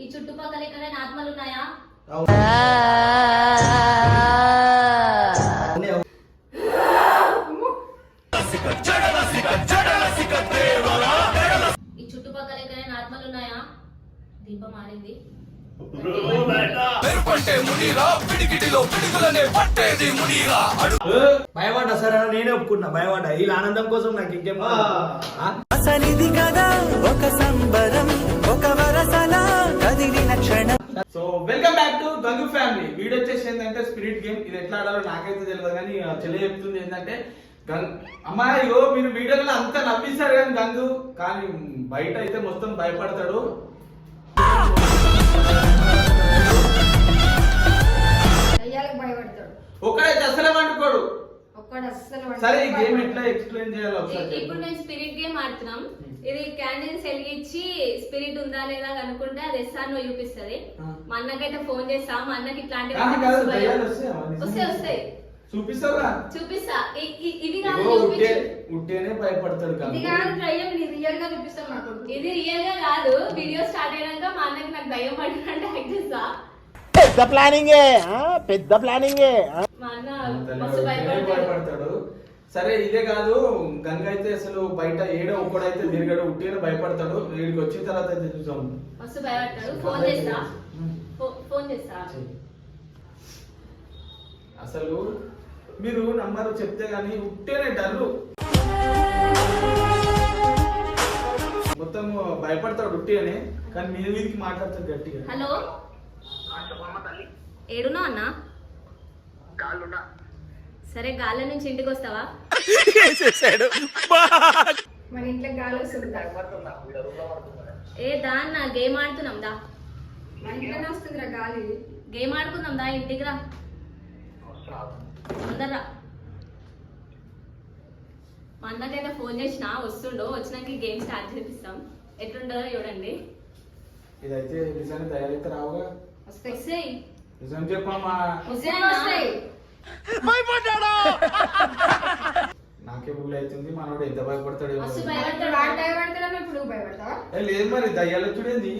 ఈ చుట్టుపక్కల ఎక్కడైనా ఆత్మలు ఉన్నాయా? ఈ చుట్టుపక్కల ఎక్కడైనా ఆత్మలు ఉన్నాయా? దీపం మారింది భయపడ్డా సరే నేనే ఒప్పుకున్నా భయపడ్డా. వీళ్ళ ఆనందం కోసం నాకు ఇంకేం ఆ? అసలిది కదా ఒక సంబరం. So welcome back to Gangu family video వచ్చేసి ఏంటంటే స్పిరిట్ గేమ్ ఇది ఎట్లా ఆడాలో నాకైతే తెలియదు కానీ చెల్లి చెప్తుంది ఏంటంటే గంగ్ అమ్మాయి మీరు వీడియోలో అంతా నవ్విస్తారు కానీ గంగు కానీ బయట అయితే మొత్తం భయపడతాడు. ఒక్కడైతే అసలే వండుకోడు. సరే ఈ గేమ్ భయపడతాడు. ఎట్లా ఎక్స్ప్లెయిన్ చేయాలి ఒకసారి ఇ- ఇప్పుడు. మేము స్పిరిట్ గేమ్ ఆడుతున్నాం. ఇది క్యాండిల్స్ వెలిగించి స్పిరిట్ ఉందా లేదా కనుక్కుంటే అది ఎస్ఆర్ నువ్వు చూపిస్తుంది. మా అన్నకైతే ఫోన్ చేస్తా మా అన్నకి ఇట్లాంటి వస్తాయా? వస్తాయి? చూపిస్తావా? చూపిస్తా. ఇది కాదు ఉట్టేనే భయపడతాడు ఇది కాదు. దయ్యం నీ రియల్గా చూపిస్తాం నాకు. ఇది రియల్గా కాదు. వీడియో స్టార్ట్ అయినాక మా అన్నకి నాకు దయ్యం పడినట్టు యాక్ట్ చేస్తా. పెద్ద ప్లానింగే ఆ? పెద్ద ప్లానింగే సరే ఇదే కాదు గంగ అయితే అసలు బయట ఏడో ఒక్కడైతే తిరిగాడు ఉట్టిగానే భయపడతాడు. వీడికి వచ్చిన తర్వాత అయితే చూసాం మస్తు భయపడతాడు. ఫోన్ చేస్తా? ఫో- ఫోన్ చేస్తా? అసలు మీరు నంబర్ చెప్తే గానీ ఉట్టేనే డర్రు మొత్తం భయపడతాడు ఉట్టిగానే కానీ మీద మీదకి మాట్లాడతాడు గట్టిగా. హలో? ఏడునా అన్న? సరే గాలి నుంచి ఇంటికి వస్తావా? మన ఇంట్లో గాలి వస్తుంది ఏ దా అన్న గేమ్ ఆడుతున్నాం దా. మన ఇంట్లోనే వస్తుందిరా గాలి. గేమ్ ఆడుకుందాం దా ఇంటికి రా. అందరా మా అన్నకైతే ఫోన్ చేసిన వస్తుండో వచ్చినాక గేమ్ స్టార్ట్ చేపిస్తాం. ఎట్లుంటుందో చూడండి. ఇదైతే నిజాన్ని తయారైతే రావుగా. వస్తాయి నిజం చెప్పమ్మా వస్తాయి వస్తాయి నాకే బుల్ అవుతుంది మనోడు ఎంత భయపడతాడు ఇప్పుడు భయపడతావా? లేదు మరి దయ్యాలు చూడేంది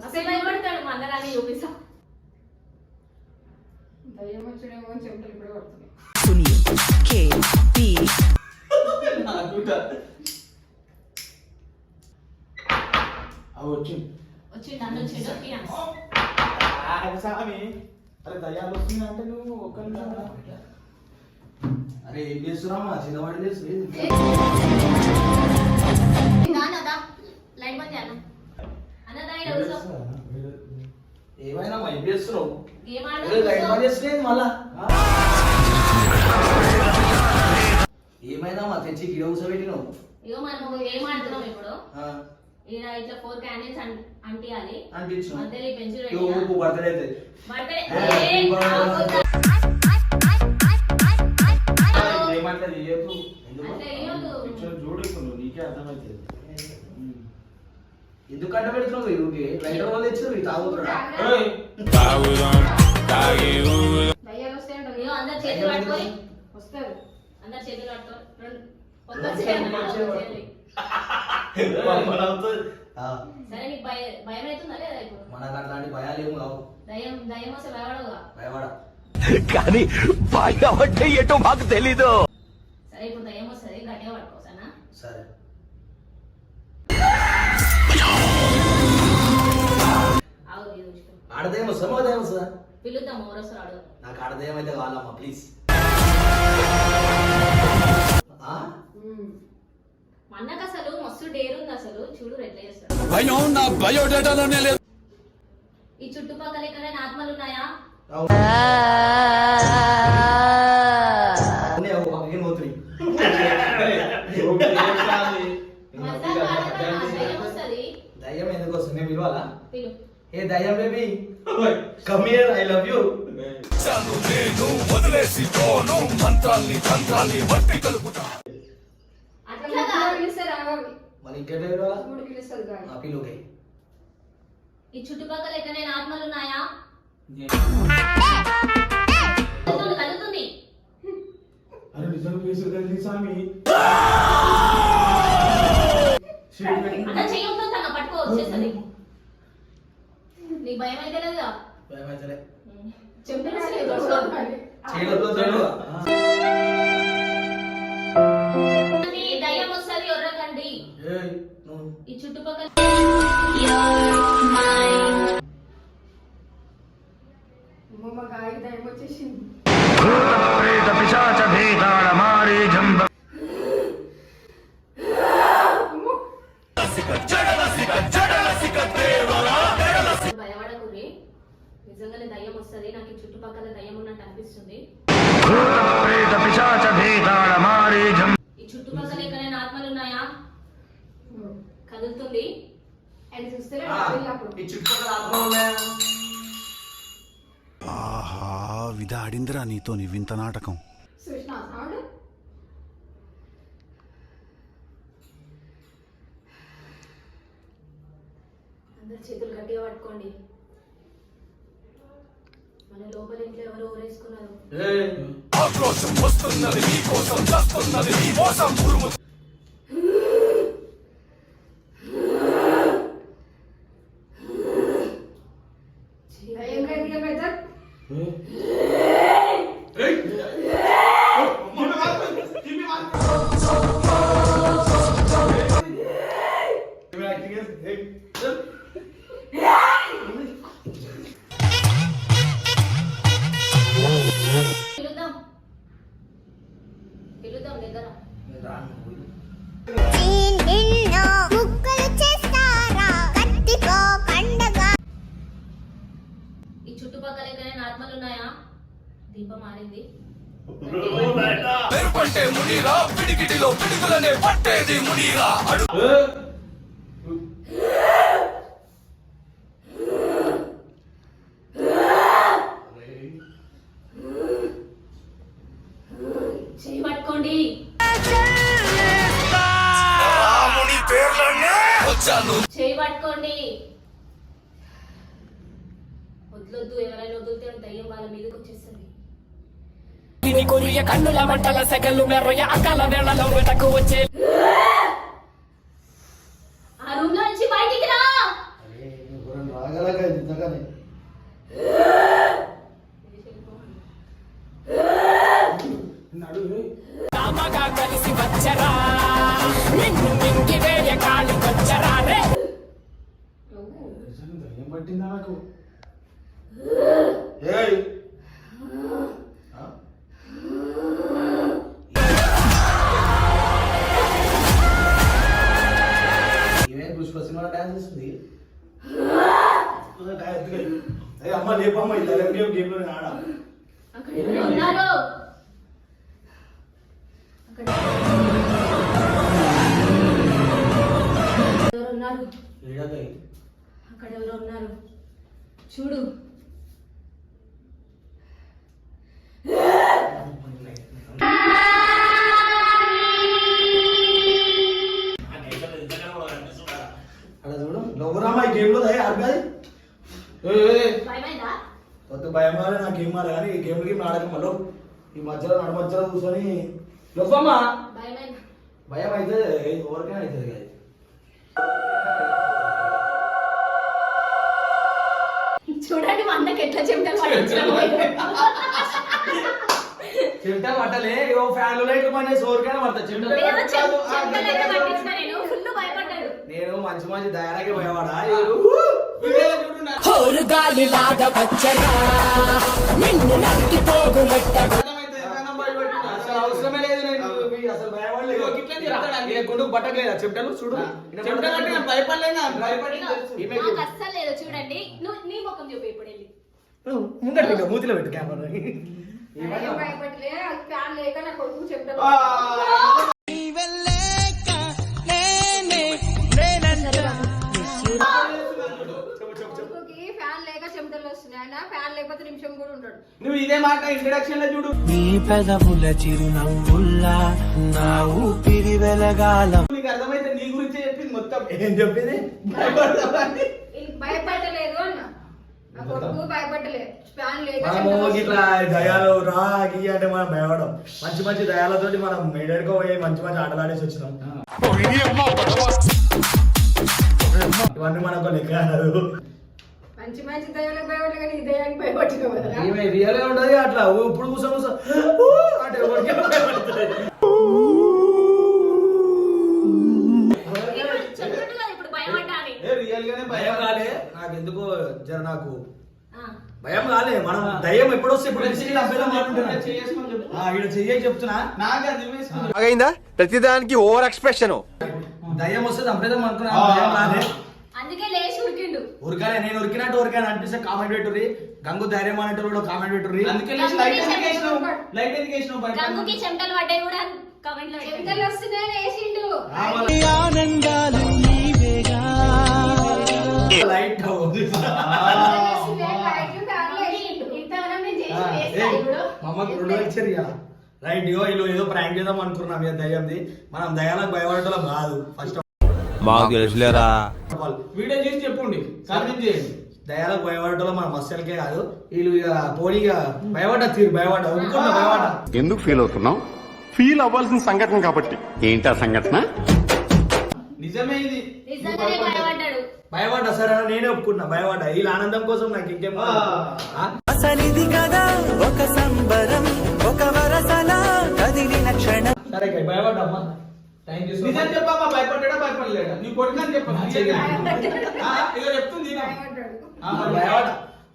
అసలు భయపడతాడు మా అన్న కానీ చూపిస్తా. దయ్యం వచ్చుడేమో అని చెమటలు ఇప్పుడు పడుతున్నాయి వచ్చింది నన్ను ఆ, స్వామి అరే దయ్యాలు వస్తుంది అంటే నువ్వు ఒక్క నిమిషం రా. అరే ఏం చేస్తున్నామా చిన్నవాడి చేసి ఏమైనా మా ఏం చేస్తున్నావు? లైట్ బంద్ చేస్తున్నాయి మళ్ళా? ఏమైనా మా తెచ్చి గిడ కూర్చోబెట్టినావు? ఇగో మనం ఆడుతున్నాం ఇప్పుడు. ఇట్లా ఫోర్ క్యాండిల్స్ అంటియాలి అంటించు. ఊపు బర్త్డే అయితే. Birthday birthday. ఏమంటది ఇయ్యకు. ఎందుకు? చూడు ఇప్పుడు నీకే అర్థమవుతుంది పెడుతున్నావు వాళ్ళు దయ్యాలు అందరు చేతులు పట్టుకొని వస్తారు. అందరు చేతులు పట్టుకొని రెండు ఒక్క చేయాలి, ఒక్క చేయాలి. ఆ, సరే నీకు భయ భయం అవుతుందా లేదా ఇప్పుడు? మనకు అట్లాంటి భయాలు ఏం కావు. వస్తే భయపడవుగా భయపడ. కానీ భయం అంటే ఏంటో మాకు తెలీదు. సరే ఇప్పుడు దయ్యం వస్తుంది గట్టిగా పట్టుకో సరేనా? సరే. పిలుద్దాం ఎవరొస్తారు అడుగు నాకు ఆడదేం అయితే కావాలమ్మా ప్లీజ్. అన్నకు అసలు మస్తు డేర్ ఉంది అసలు. చూడు ఎట్లా చేస్తాడు ఈ చుట్టుపక్కల ఎక్కడైనా ఆత్మలు ఉన్నాయా? ఏం దయ్యం ఎందుకు వస్తుంది ఏ baby come here I love you అట్లా అట్లా ముగ్గురు కాదు. పిలిస్తే రావాలి మరి ఇంకెట్లా పిలవాలా మూడు పిలుస్తుంది గాలి ఆ పిలుకే ఈ చుట్టుపక్కల ఎక్కడైనా ఆత్మలు ఉన్నాయా? కదులుతుంది, కదులుతుంది అరే నిజం కేసు కలిగి స్వామి. అట్లా చేయొద్దు తన పట్టుకో వచ్చేస్తుంది. నీకు భయం అయితే లేదా? చుట్టుపక్కల భయపడకుర్రి నిజంగానే దయ్యం వస్తుంది నాకు చుట్టుపక్కల దయ్యం ఉన్నట్టు అనిపిస్తుంది. ఈ చుట్టుపక్కల ఎక్కడైనా ఆత్మలు ఉన్నాయా? కదులుతుంది. ఈ ఆత్మలు ఉన్నాయా? ఆహా విధాడిందిరా నీతో నీ వింత నాటకం. చూసిన సౌండ్? అందరు చేతులు గట్టిగా పట్టుకోండి. మన లోపల ఇంట్లో ఎవరో ఊరేసుకున్నారు. ఏయ్, దయ్యం పిలుద్దాం పిలుద్దాం దగ్గర నేను రాను. మారింది ఏయ్. చేయి కన్నుల మంటల సెగలు మెర్రయ అకాల వేళలో వెటకు వచ్చే కలిసి వచ్చరా? నిన్ను మింగి వేయ కాలి వచ్చరా రే? నిజంగా దయ్యం పట్టిందా నాకు? ఎవరో ఉన్నారు అక్కడ ఎవరో ఉన్నారు? చూడు. అక్కడ చూడు నవ్వురామా ఈ గేమ్లో దయ భయం కాలే నాకు గేమ్ కాలే కానీ ఈ గేమ్ గేమ్ ఆడక మళ్ళీ ఈ మధ్యలో నడు మధ్యలో కూర్చొని భయం అయితే ఎవరికైనా అవుతుంది కదా. చూడండి మా అన్నకి ఎట్లా చెమటలు పట్టించాము చెమట పట్టలే ఓ ఫ్యాన్ లైట్ పడే సోరికైనా పడతా చెమట నేను మంచి మంచి దయాలకే హోరు గాలి లాగా వచ్చరా నిన్ను నరికి పోగులెట్టగా అర్థమైతే ఎంతైనా భయపెట్టినా. అసలు అవసరమే లేదు నేను అసలు భయపడలేదు ఇదిగో నేను గుండుకు పట్టట్లేదా చెమటలు చూడు. చెమటలు అంటే నేను భయపడలేనా? భయపడి ఈమె నాకు అస్సలు లేదు. చూడండి. నువ్వు నీ ముఖం చూపి ఇప్పుడు వెళ్ళి. ముంగట పెట్టు మూతిలో పెట్టు కెమెరా భయపడలే ఫ్యాన్ లేక నా కొడుకు చెప్తాను ఫ్యాన్ లేకపోతే నిమిషం కూడా ఉంటాడు. నువ్వు ఇదే మాట ఇంట్రడక్షన్లో చూడు. నీ పెదవుల చిరునవ్వుల్లా నా ఊపిరి వెలగాల. నీకు అర్థమైతే నీ గురించే చెప్పింది మొత్తం. ఏం చెప్పింది? భయపడతావని. వీళ్ళకి భయపడలేదు అన్న. నా కొడుకు భయపడలేదు. ఫ్యాన్ లేక మనము చెమటలు వస్తున్నాయి. ఇట్లా దయాలు రా గీ అంటే మనం భయపడం మంచి మంచి దయాలతోటి మనం మెడడుకో పోయి మంచి మంచి ఆటలాడేసి వచ్చినాం. ఇవన్నీ మనకు లెక్క కాదు. మంచి మంచి దయ్యాలకు భయపడలే కానీ ఈ దయ్యానికి భయపడుతున్నావు కదా? ఈమె రియల్గా ఉండదు అట్లా? ఊ, ఇప్పుడు కూర్చో కూర్చో. ఊ అంటే ఎవరికీ భయపడుతుంది. ఇప్పుడు చెప్తుండు కదా ఇప్పుడు భయపడ్డా అని ఏ రియల్ గానే భయం భయం కాలే నాకు ఎందుకో జర నాకు ఆ. భయం కాలే మనం దయ్యం ఎప్పుడు వస్తే ఇప్పుడు తెలిసి అబ్బాయిలా మాట్లాడుతున్నా చేసుకొని చెప్పు. ఆ, ఈడ చెయ్యే చెప్తున్నా. నాకు అది వేసుకుని అయిందా ప్రతిదానికి ఓవర్ ఎక్స్ప్రెషన్. దయ్యం వస్తే చంపేద్దాం అనుకున్నా ఆ. భయం కాలే అందుకే ఉరకాలే నేను ఉరికినట్టు ఉరికాను అనిపిస్తే కామెంట్ పెట్టుర్రి. గంగు ధైర్యం అనేటోళ్ళు కూడా కామెంట్ పెట్టుర్రి. అందుకే లేచి లైట్ ఎందుకు వేసినావు లైట్ ఎందుకు వేసినావు బయట గంగుకి చెమటలు పడ్డాయి కూడా కమెంట్లో చెమటలు వస్తున్నాయని వేసిండు. ఆ, వాళ్ళ ఆనందాలు నీవేగా? లైట్ మమ్మల్ని రెండు వచ్చారు ఇక రైట్ ఇగో వీళ్ళు ఏదో ప్రాంక్ చేద్దాం అనుకున్నాం దయ్యంది. మనం దయాలకు భయపడటం కాదు ఫస్ట్ మాకు తెలుసులేరా. వీడియో చేసి చెప్పుండి కామెంట్ చేయండి. దయాలకు భయపడటం మన మస్తలకే కాదు వీళ్ళు ఇక పోనీగా భయపడ్డ తీరు భయపడ్డ భయపడ్డ. ఎందుకు ఫీల్ అవుతున్నావు? ఫీల్ అవ్వాల్సిన సంఘటన కాబట్టి. ఏంటా సంఘటన? నిజమే ఇది. నిజంగానే భయపడ్డాడు. భయపడ్డా సరే అని నేనే ఒప్పుకున్నా భయపడ్డా. వీళ్ళ ఆనందం కోసం నాకు ఇంకేం ఆ. ఆ? అసలిది కదా ఒక సంబరం ఒక వరసలా కదిలిన క్షణం. సరే ఇక భయపడ్డా అమ్మా. థ్యాంక్ యూ సో నిజం చెప్పమ్మా భయపడ్డా భయపడలేడా? నీ కొడుకని చెప్పమ్మా ఇక చెప్తుంది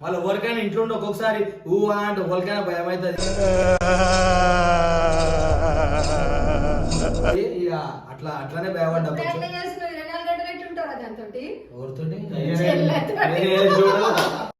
వాళ్ళు ఎవరికైనా ఇంట్లో ఉండి ఒక్కొక్కసారి ఊ అంటే ఎవరికైనా భయం అవుతుంది ఇక అట్లా అట్లానే భయపడ్డా